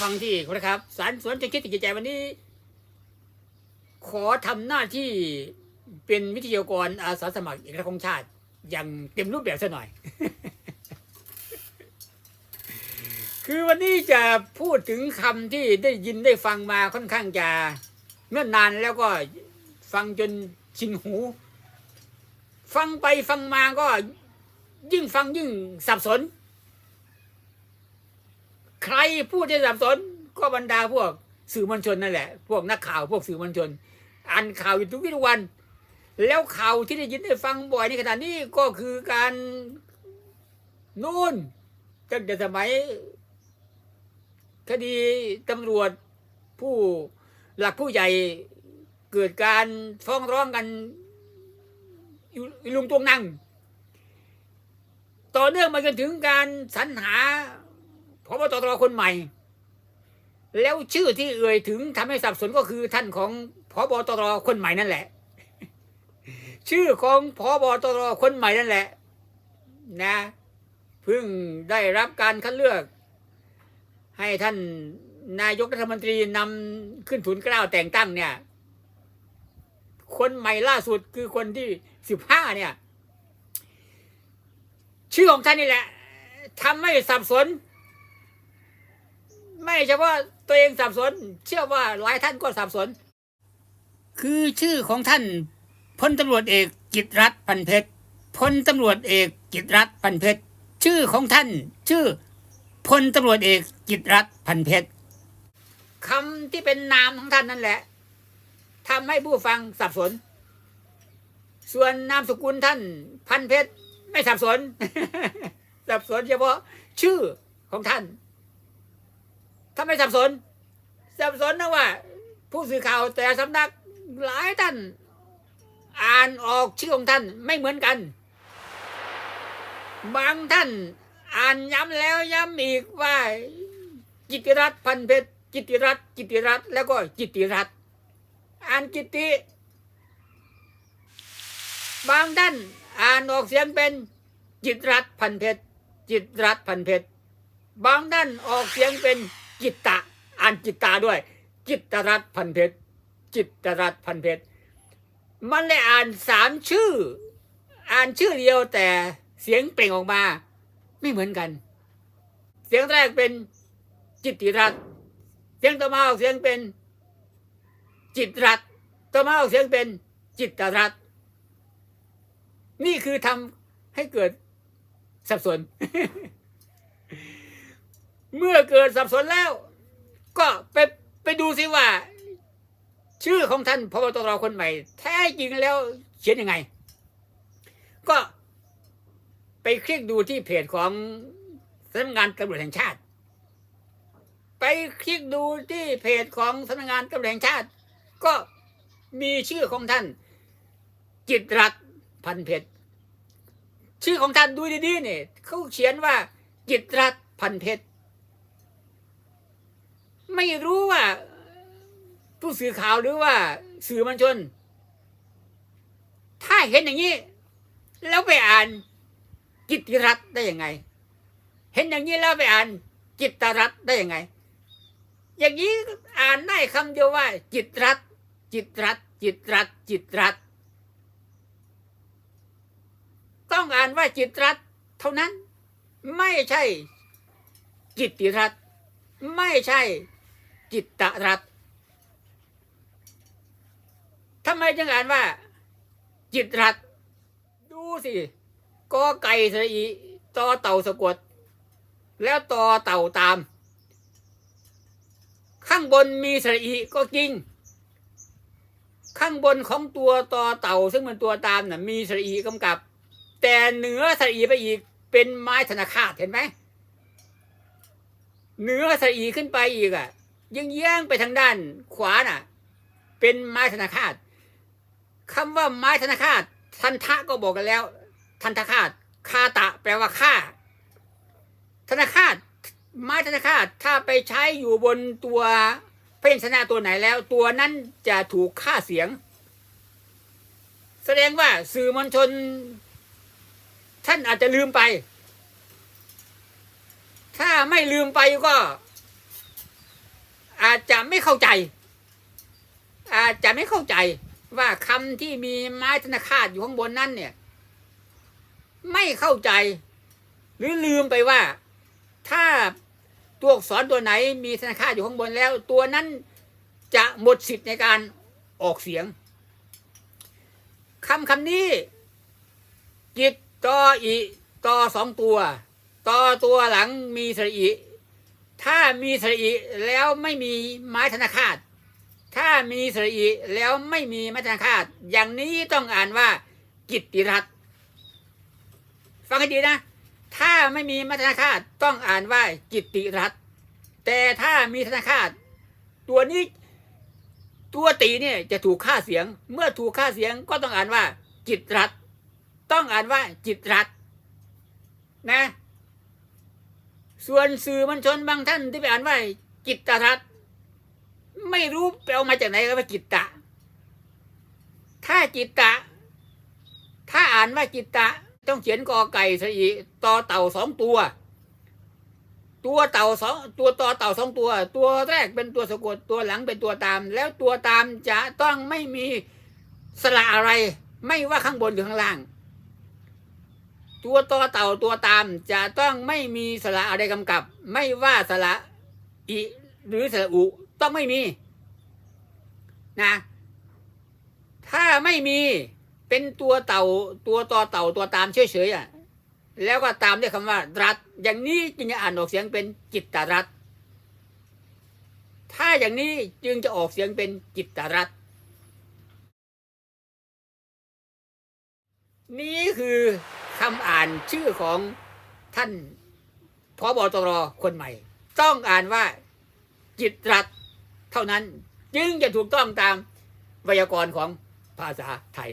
ฟังที่ครับสารสวนจะคิดติดใจวันนี้ ขอทำหน้าที่เป็นวิทยากรอาสาสมัครเอกราชของชาติ อย่างเต็มรูปแบบซะหน่อย คือวันนี้จะพูดถึงคำที่ได้ยินได้ฟังมาค่อนข้างจะเนื่อนนานแล้วก็ฟังจนชินหู ฟังไปฟังมาก็ยิ่งฟังยิ่งสับสน ใครพูดที่สับสนก็บรรดาพวกสื่อมวลชนนั่นแหละ พวกนักข่าวพวกสื่อมวลชนอ่านข่าวอยู่ทุกวี่ทุกวัน แล้วข่าวที่ได้ยินได้ฟังบ่อยในขณะนี้ก็คือการนู่นตั้งแต่สมัย คดีตำรวจผู้หลักผู้ใหญ่เกิดการฟ้องร้องกันลุงตวงนั่ง ต่อเนื่องมาจนถึงการสรรหา บตรคนใหม่ แล้วชื่อที่เอ่ยถึงทำให้สับสนก็คือท่านของพบตรคนใหม่นั่นแหละ ชื่อของพบตรคนใหม่นั่นแหละ นะเพิ่งได้รับการคัดเลือก ให้ท่านนายกรัฐมนตรีนำขึ้นทุนเกล้าแต่งตั้งเนี่ย คนใหม่ล่าสุดคือคนที่สิบห้าเนี่ย ชื่อของท่านนี่แหละทำให้สับสน ไม่เฉพาะตัวเองสับสน เชื่อว่าหลายท่านก็สับสน คือชื่อของท่านพลตำรวจเอกกิตรัฐพันเพชรพลตำรวจเอกกิตรัฐพันเพชรชื่อของท่าน ชื่อพลตำรวจเอกกิตรัฐพันเพชรคำที่เป็นนามของท่านนั่นแหละทำให้ผู้ฟังสับสน ส่วนนามสกุลท่าน พันเพชรไม่สับสน สับสนเฉพาะชื่อของท่าน ถ้าไม่สับสน สับสนนะว่า ผู้สื่อข่าวแต่สำนักหลายท่าน อ่านออกชื่อของท่านไม่เหมือนกัน บางท่านอ่านย้ำแล้วย้ำอีกว่า จิติรัตพันเพชรจิติรัตจิติรัตแล้วก็จิติรัตอ่านจิติ บางท่านอ่านออกเสียงเป็นจิตรัตพันเพชรจิตรัตพันเพชรบางท่านออกเสียงเป็น จิตตะอ่านจิตตาด้วย จิตตรัตพันเพชรจิตตรัตพันเพชรมันเลยอ่านสามชื่อ อ่านชื่อเดียวแต่เสียงเปล่งออกมา ไม่เหมือนกัน เสียงแรกเป็นจิตติรัตเสียงต่อมาออกเสียงเป็น จิตรัตต่อมาออกเสียงเป็น จิตตรัตนี่คือทำให้เกิดสับสน เมื่อเกิดสับสนแล้ว ก็ไปไปดูสิว่า ชื่อของท่านพบตรคนใหม่ แท้จริงแล้วเขียนยังไง ก็ไปคลิกดูที่เพจของสำนักงานตำรวจแห่งชาติ ไปคลิกดูที่เพจของสำนักงานตำรวจแห่งชาติ ก็มีชื่อของท่าน จิตรัตพันเพชรชื่อของท่านดูดีๆเนี่ยเขาเขียนว่าจิตรัตพันเพชร ไม่รู้ว่า ผู้สื่อข่าวหรือว่า สื่อมวลชน ถ้าเห็นอย่างนี้ แล้วไปอ่านจิตติรัตได้ยังไง เห็นอย่างนี้แล้วไปอ่านจิตตรัตได้ยังไง อย่างนี้อ่านได้คำเดียวว่า จิตรัตจิตรัตจิตรัตจิตรัตต้องอ่านว่าจิตรัตเท่านั้น ไม่ใช่ จิตติรัตไม่ใช่ จิตตรัตทำไมจึงอ่านว่า จิตรัตดูสิกอไก่สระอีต่อเต่าสะกด แล้วต่อเต่าตาม ข้างบนมีสระอีก็จริง ข้างบนของตัวต่อเต่า ซึ่งมันตัวตามน่ะ มีสระอีกำกับ แต่เหนือสระอีไปอีกเป็นไม้ธนาคาตเห็นไหมเหนือสระอีขึ้นไปอีกอะ ยังแย่งไปทางด้านขวาน่ะ เป็นไม้ธนาคาตคำว่าไม้ธนาคาตทันทะก็บอกกันแล้ว ทันทคาตคาตะ แปลว่าฆ่า ธนาคาตไม้ธนาคาตถ้าไปใช้อยู่บนตัวพยัญชนะตัวไหนแล้ว ตัวนั้นจะถูกฆ่าเสียง แสดงว่าสื่อมวลชน ท่านอาจจะลืมไป ถ้าไม่ลืมไปก็ อาจจะไม่เข้าใจ อาจจะไม่เข้าใจว่าคำที่มีไม้ธนาคารอยู่ข้างบนนั้นเนี่ย ไม่เข้าใจ หรือลืมไปว่า ถ้าตัวอักษรตัวไหนมีธนาคารอยู่ข้างบนแล้ว ตัวนั้นจะหมดสิทธิ์ในการออกเสียงคำคำนี้ จิตตออีตอสองตัวตอตัวหลังมีสระอี ถ้ามีสระอีแล้วไม่มีไม้ธนาคารถ้ามีสระอีแล้วไม่มีไม้ธนาคารอย่างนี้ต้องอ่านว่า กิตติรัตฟังให้ดีนะ ถ้าไม่มีไม้ธนาคารต้องอ่านว่ากิตติรัตแต่ถ้ามีธนาคารตัวนี้ตัวตีเนี่ยจะถูกค่าเสียง เมื่อถูกค่าเสียงก็ต้องอ่านว่า จิตรัตต้องอ่านว่าจิตรัตนะ ส่วนสื่อมวลชนบางท่านที่ไปอ่านว่าจิตตรัตน์ไม่รู้ไปเอามาจากไหนก็ว่าจิตตะ ถ้าจิตตะ ถ้าอ่านว่าจิตตะ ต้องเขียนกอไก่สอีต่อเต่าสองตัว ตัวเต่าสองตัวต่อเต่าสองตัว ตัวแรกเป็นตัวสะกดตัวหลังเป็นตัวตาม แล้วตัวตามจะต้องไม่มีสระอะไร ไม่ว่าข้างบนหรือข้างล่าง ตัวต่อเต่าตัวตาม จะต้องไม่มีสระอะไรกำกับ ไม่ว่าสระอีหรือสระอุต้องไม่มีนะถ้าไม่มีเป็นตัวเต่าตัวต่อเต่าตัวตามเฉยๆอะแล้วก็ตามด้วยคำว่า รัฐ อย่างนี้จึงจะอ่านออกเสียงเป็นจิตตรัฐ ถ้าอย่างนี้จึงจะออกเสียงเป็นจิตตรัฐ นี่คือ คำอ่านชื่อของท่านพบตรคนใหม่ ต้องอ่านว่าจิตรัฐเท่านั้น จึงจะถูกต้องตามไวยากรณ์ของภาษาไทย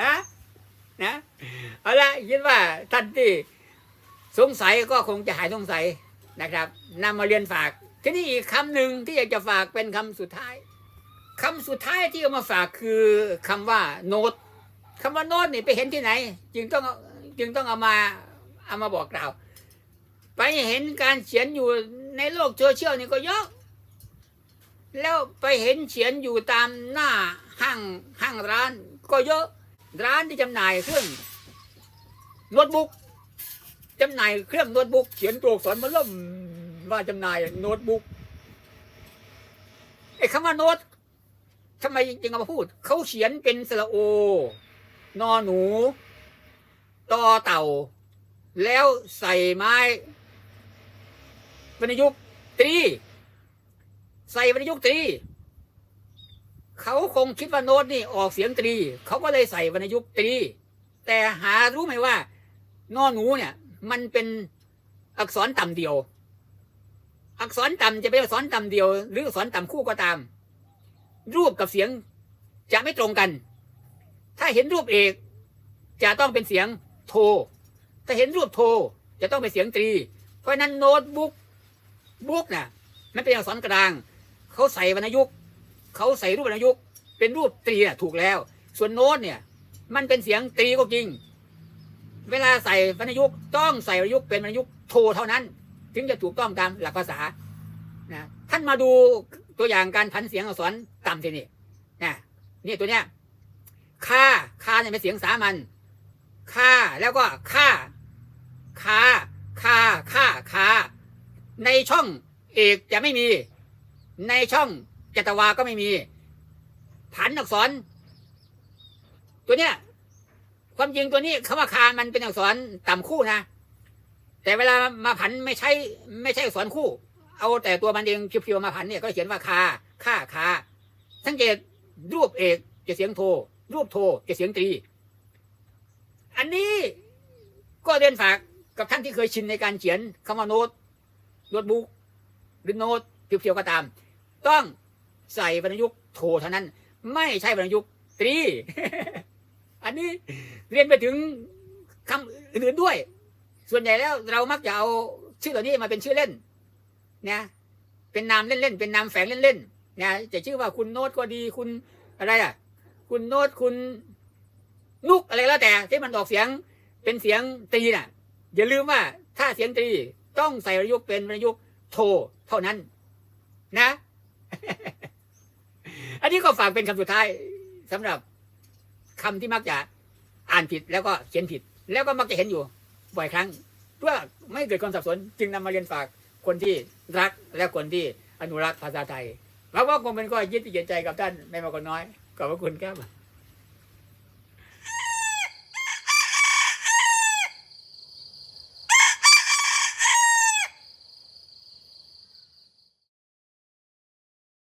ฮะนะเอาละคิดว่าท่านที่สงสัยก็คงจะหายสงสัยนะครับนำมาเรียนฝาก ทีนี้อีกคำหนึ่งที่อยากจะฝากเป็นคำสุดท้ายคำสุดท้ายที่เอามาฝากคือคำว่าโน้ต คำว่าโน้ตนี่ไปเห็นที่ไหน จึงต้องจึงต้องเอามาเอามาบอกกล่าว ไปเห็นการเขียนอยู่ในโลกโซเชียลนี่ก็เยอะแล้วไปเห็นเขียนอยู่ตามหน้าห้างห้างร้าน ก็เยอะร้านที่จำหน่ายเครื่องโน้ตบุ๊กจำหน่ายเครื่องโน้ตบุ๊กเขียนตัวอักษรมาเริ่มว่าจำหน่ายโน้ตบุ๊กไอ้คำว่าโน้ตทำไมจึงเอามาพูด เขาเขียนเป็นสระโอ นอหนูตอเต่า แล้วใส่ไม้วรรณยุกต์ตรี ใส่วรรณยุกต์ตรี เขาคงคิดว่าโน้ตนี่ออกเสียงตรี เขาก็เลยใส่วรรณยุกต์ตรี แต่หารู้ไหมว่านอหนูเนี่ย มันเป็นอักษรต่ำเดียว อักษรต่ำจะเป็นอักษรต่ำเดียว หรืออักษรต่ำคู่ก็ตาม รูปกับเสียงจะไม่ตรงกัน ถ้าเห็นรูปเอก จะต้องเป็นเสียงโท ถ้าเห็นรูปโท จะต้องเป็นเสียงตรี เพราะนั้นโน้ตบุ๊กบุ๊กน่ะมันเป็นอักษรกลาง เขาใส่วรรณยุกต์เขาใส่รูปวรรณยุกต์เป็นรูปตรีน่ะถูกแล้ว ส่วนโน้ตเนี่ย มันเป็นเสียงตรีก็จริง เวลาใส่วรรณยุกต์ต้องใส่วรรณยุกต์เป็นวรรณยุกต์โทเท่านั้น ถึงจะถูกต้องตามหลักภาษานะท่านมาดูตัวอย่างการพันเสียงอักษรต่ำทีนี่นะนี่ตัวเนี้ย ค่าค่าเนี่ยเป็นเสียงสามัญค่าแล้วก็ค่าค่าค่าค่าค่าในช่องเอกจะไม่มี ในช่องจตวาก็ไม่มี ผันอักษร ตัวเนี้ยความจริงตัวนี้คำว่าคามันเป็นอักษรต่ำคู่นะ แต่เวลามาผันไม่ใช่ไม่ใช่อักษรคู่ เอาแต่ตัวมันเองเพียวๆมาผันเนี่ยก็เขียนว่าคาค่าคาสังเกตรูปเอกจะเสียงโท รูปโทจะเสียงตรี อันนี้ก็เรียนฝากกับท่านที่เคยชินในการเขียนคำว่าโน้ตโน้ตบุ๊กหรือโน้ตเพียวๆก็ตาม ต้องใส่วรรณยุกต์โทเท่านั้น ไม่ใช่วรรณยุกต์ตรี อันนี้เรียนไปถึงคำอื่นๆด้วย ส่วนใหญ่แล้วเรามักจะเอาชื่อเหล่านี้มาเป็นชื่อเล่นนะเป็นนามเล่นๆเป็นนามแฝงเล่นๆนะจะชื่อว่าคุณโน้ตก็ดีคุณอะไรอะ คุณโน้ตคุณนุกอะไรแล้วแต่ที่มันออกเสียงเป็นเสียงตรีน่ะ อย่าลืมว่าถ้าเสียงตรีต้องใส่รรณยุกต์เป็นรรณยุกต์โทเท่านั้น นะ อันนี้ก็ฝากเป็นคำสุดท้ายสำหรับคำที่มักจะอ่านผิดแล้วก็เขียนผิด แล้วก็มักจะเห็นอยู่ บ่อยครั้ง เพื่อไม่เกิดความสับสน จึงนำมาเรียนฝากคนที่รักและคนที่อนุรักษ์ภาษาไทยเพราะว่าคงเป็นก็ยึดติดใจกับท่านไม่มากก็น้อย ขอบพระคุณครับ